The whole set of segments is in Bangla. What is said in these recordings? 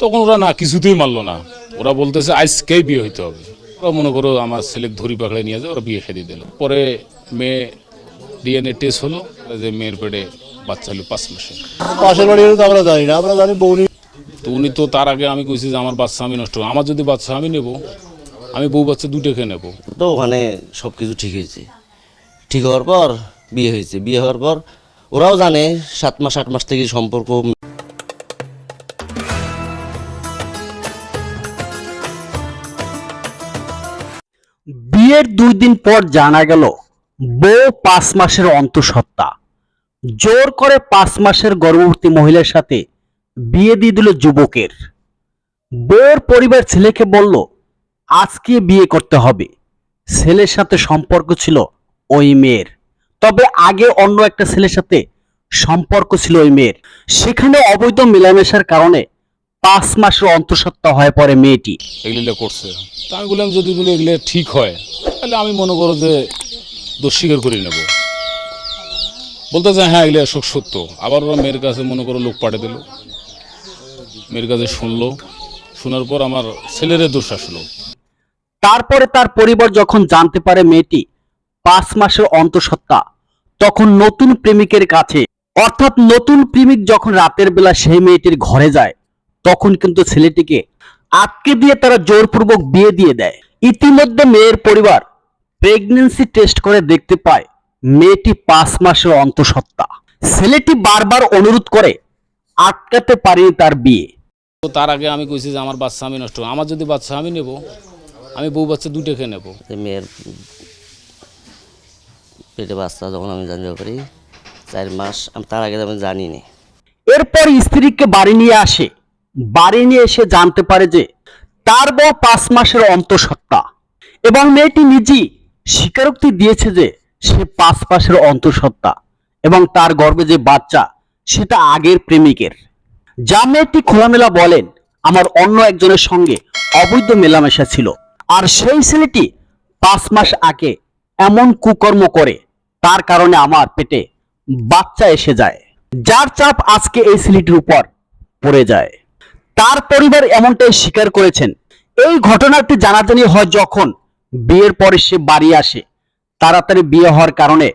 তখন ওরা না কিছুতেই মানলো না। ওরা বলতেছে আজকেই বিয়ে হইতে হবে। ওরা মনে করো আমার ছেলে ধরি পাকড়ে নিয়ে যায় ওরা বিয়ে খেতে দিল। পরে মেয়ে ডিএনএ টেস্ট হলো যে মেয়ের পেটে বাচ্চা হলো পাঁচ মাসে পাশের বাড়ি তো আমরা জানি না আমরা জানি বৌনি তো উনি তো তার আগে আমি কইছি যে আমার বাচ্চা আমি নষ্ট আমার যদি বাচ্চা আমি নেব আমি বউ বাচ্চা দুটোকে নেব। তো ওখানে সব কিছু ঠিক হয়েছে। ঠিক হওয়ার পর বিয়ে হয়েছে। বিয়ে হওয়ার পর ওরাও জানে সাত মাস আট মাস থেকে সম্পর্ক বিয়ের দুই দিন পর জানা গেল, বউ পাঁচ মাসের অন্তঃসত্ত্বা। জোর করে পাঁচ মাসের গর্ভবতী মহিলার সাথে বিয়ে দিয়ে দিল যুবকের। বউর পরিবার ছেলেকে বলল, আজকে বিয়ে করতে হবে। ছেলের সাথে সম্পর্ক ছিল ওই মেয়ের। তবে আগে অন্য একটা ছেলের সাথে সম্পর্ক ছিল ওই মেয়ের। সেখানে অবৈধ মেলামেশার কারণে পাঁচ মাসের অন্তঃসত্ত্বা হয়ে পড়ে মেয়েটি। করছে। তা আমি বললাম, যদি বলে এগুলো ঠিক হয় তাহলে আমি মনে করো যে দোষ স্বীকার করে নেব। বলতে যে হ্যাঁ এগুলো সব সত্য। আবার ওরা মেয়ের কাছে মনে করো লোক পাঠিয়ে দিল। মেয়ের কাছে শুনলো। শোনার পর আমার ছেলের দোষ আসলো। তারপরে তার পরিবার যখন জানতে পারে মেয়েটি পাঁচ মাসের অন্তঃসত্ত্বা, তখন নতুন প্রেমিকের কাছে, অর্থাৎ নতুন প্রেমিক যখন রাতের বেলা সেই মেয়েটির ঘরে যায়, তখন কিন্তু ছেলেটিকে আটকে দিয়ে তারা জোরপূর্বক বিয়ে দিয়ে দেয়। ইতিমধ্যে মেয়ের পরিবার প্রেগনেন্সি টেস্ট করে দেখতে পায়। মেয়েটি পাঁচ মাসের অন্তঃসত্ত্বা। ছেলেটি বারবার অনুরোধ করে আটকাতে পারেনি তার বিয়ে। তো তার আগে আমি কইছি যে আমার বাচ্চা আমি নষ্ট আমার যদি বাচ্চা আমি নেব আমি বউ বাচ্চা দুটোকে নেব। মেয়ের পেটে বাচ্চা যখন আমি জানতে পারি চার মাস আমি তার আগে আমি জানি নি এরপর স্ত্রীকে বাড়ি নিয়ে আসে। বাড়ি নিয়ে এসে জানতে পারে যে তার বউ পাঁচ মাসের অন্তঃসত্ত্বা। এবং মেয়েটি নিজেই স্বীকারোক্তি দিয়েছে যে সে পাঁচ মাসের অন্তঃসত্ত্বা এবং তার গর্ভে যে বাচ্চা, সেটা আগের প্রেমিকের। যা মেয়েটি খোলামেলা বলেন, আমার অন্য একজনের সঙ্গে অবৈধ মেলামেশা ছিল। আর সেই ছেলেটি পাঁচ মাস আগে এমন কুকর্ম করে, তার কারণে আমার পেটে বাচ্চা এসে যায়। যার চাপ আজকে এই ছেলেটির উপর পড়ে যায়। তার পরিবার এমনটাই স্বীকার করেছেন। এই ঘটনাটি জানাজানি হয় যখন বিয়ের পরে সে বাড়ি আসে। তাড়াতাড়ি বিয়ে হওয়ার কারণে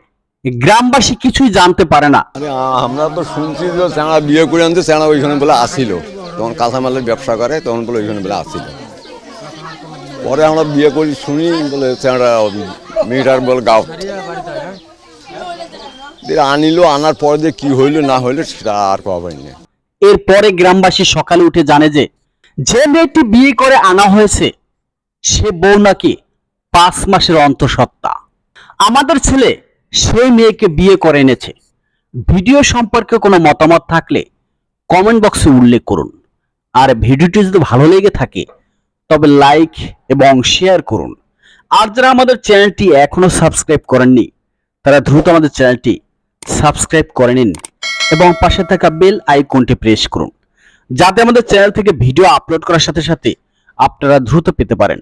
গ্রামবাসী কিছুই জানতে পারে না। আমরা তো শুনছি যে চেঁড়া বিয়ে করে আনছে চেঁড়া ওইখানে বলে আসিল। তখন কাঁচামালের ব্যবসা করে তখন বলে ওইখানে বলে আসিল। পরে আমরা বিয়ে করি শুনি বলে চেঁড়া মেয়েটার বলে গাও। আনিল আনার পরে যে কি হইল না হইল সেটা আর পাবেন না। এরপরে গ্রামবাসী সকালে উঠে জানে যে যে মেয়েটি বিয়ে করে আনা হয়েছে সে বউ নাকি পাঁচ মাসের অন্তঃসত্ত্বা। আমাদের ছেলে সেই মেয়েকে বিয়ে করে এনেছে। ভিডিও সম্পর্কে কোনো মতামত থাকলে কমেন্ট বক্সে উল্লেখ করুন। আর ভিডিওটি যদি ভালো লেগে থাকে, তবে লাইক এবং শেয়ার করুন। আর যারা আমাদের চ্যানেলটি এখনও সাবস্ক্রাইব করেননি, তারা দ্রুত আমাদের চ্যানেলটি সাবস্ক্রাইব করে নিন এবং পাশে থাকা বেল আইকনটি প্রেস করুন। যাতে আমাদের চ্যানেল থেকে ভিডিও আপলোড করার সাথে সাথে আপনারা দ্রুত পেতে পারেন।